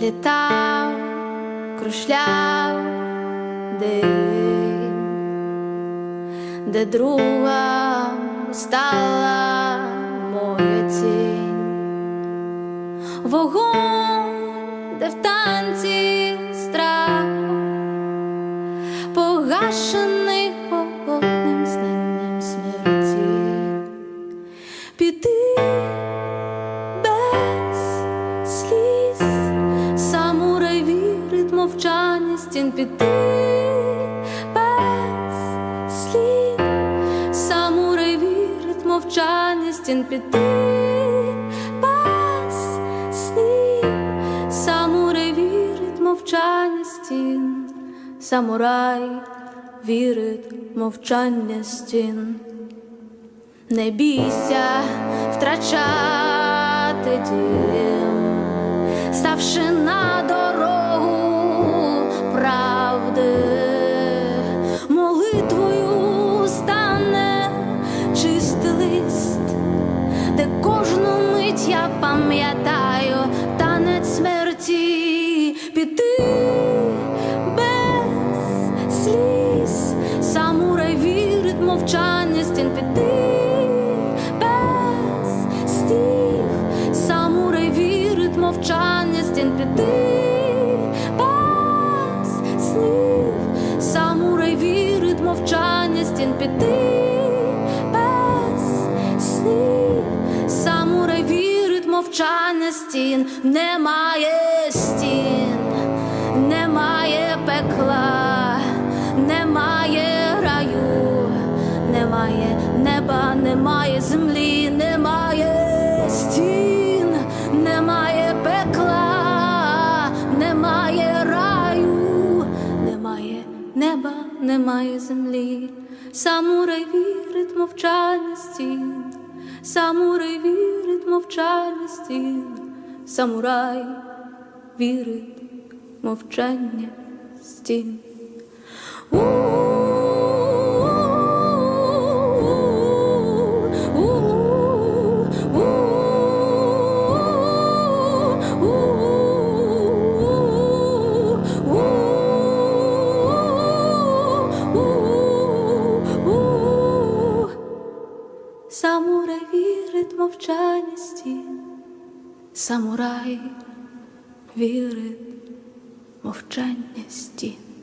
літав, крушляв дим, де друга стала моя тінь, вогонь, де в танці страх, погашений мовчання стін піти без слів, самурай вірить мовчання стін піти мовчання стін, самурай вірить мовчання стін. Не бійся втрачати дім, ставши на молитвою стане чистий лист, де кожну мить я пам'ятаю танець смерті. Піти без сліз, самурай вірить мовчання стін піти без стів, самурай вірить мовчання стін піти мовчання стін піти без снів, самурай вірить мовчання стін, немає стін, немає пекла, немає раю, немає неба, немає землі, немає землі. Самурай вірить мовчання стін, самурай вірить мовчання стін, самурай вірить мовчання стін. Вірить мовчання стін, самурай вірить мовчання стін.